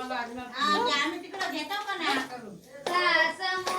आम्हाला लागणार हा, आम्ही तिकडं घेतो पण नाही करून सासमोर